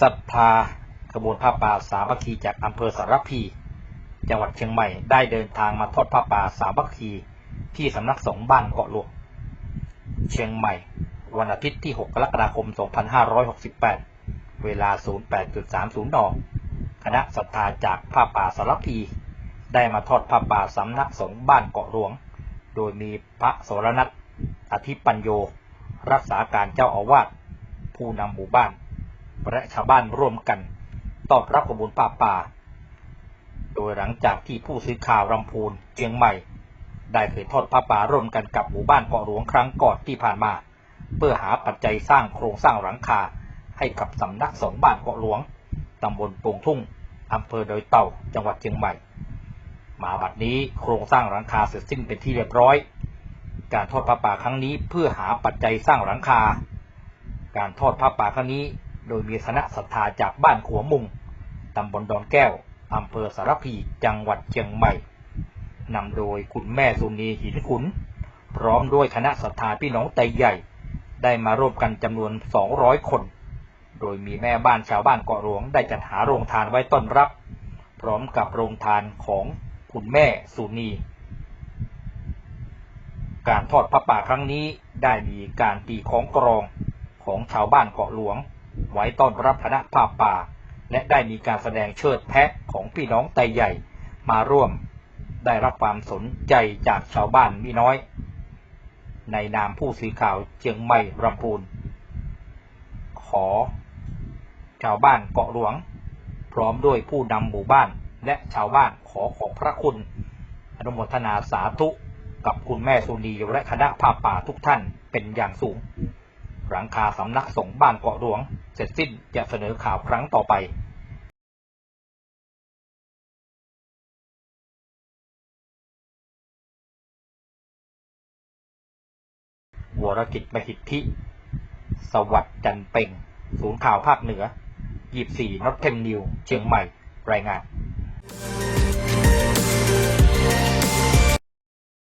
ศรัทธาขบวนผ้าป่าสามัคคีจากอำเภอสารพี จังหวัดเชียงใหม่ได้เดินทางมาทอดผ้าป่าสามัคคีที่สำนักสงฆ์บ้านเกาะหลวงเชียงใหม่ วันอาทิตย์ที่ 6 กรกฎาคม 2568 เวลา 08.30 น คณะศรัทธาจากผ้าป่าสารพี ได้มาทอดผ้าป่าสำนักสงฆ์บ้านเกาะหลวง โดยมีพระโสรนัตอธิปัญโย รักษาการเจ้าอาวาส ผู้นำหมู่บ้าน และชาวบ้านร่วมกันต้อนรับขบวนป่าป่า โดยหลังจากที่ผู้สื่อข่าวรำพูนเชียงใหม่ ได้เคยทอดผ้าป่าร่วมกันกับหมู่บ้านเกาะหลวงครั้งก่อนที่ผ่านมา เพื่อหาปัจจัยสร้างโครงสร้างหลังคา ให้กับสำนักสงฆ์บ้านเกาะหลวงตำบลโป่งทุ่งอำเภอโดยเต่าจังหวัดเชียงใหม่ มาบัดนี้โครงสร้างหลังคาเสร็จสิ้นเป็นที่เรียบร้อย การทอดผ้าป่าครั้งนี้เพื่อหาปัจจัยสร้างหลังคา การทอดผ้าป่าครั้งนี้ โดยมีคณะศรัทธาจากบ้านขัวมุงตำบลดอนแก้ว อำเภอสารพีจังหวัดเชียงใหม่นำโดยคุณแม่สุนีหินขุน พร้อมด้วยคณะศรัทธาพี่น้องไตใหญ่ ได้มาร่วมกันจำนวน 200 คน โดยมีแม่บ้านชาวบ้านเกาะหลวงได้จัดหาโรงทานไว้ต้อนรับ พร้อมกับโรงทานของคุณแม่สุนี การทอดพระป่าครั้งนี้ได้มีการตีของกรองของชาวบ้านเกาะหลวง ไว้ต้อนรับคณะผ้าป่า และได้มีการแสดงเชิดแพะของพี่น้องไตใหญ่มาร่วม ได้รับความสนใจจากชาวบ้านมิน้อย ในนามผู้สื่อข่าวเชียงใหม่รำพูน ขอ ชาวบ้านเกาะหลวง พร้อมด้วยผู้นำหมู่บ้านและชาวบ้านขอขอบพระคุณ อนุโมทนาสาธุกับคุณแม่สุนีและคณะผ้าป่าทุกท่านเป็นอย่างสูง หลังคาสำนักสงฆ์บ้านเกาะหลวง เสร็จสิ้นจะเสนอข่าวครั้งต่อไปวรกิจมหิทธิ สวัสดิ์จันเป่ง ศูนย์ข่าวภาคเหนือ 24นอตเทนนิว เชียงใหม่ รายงาน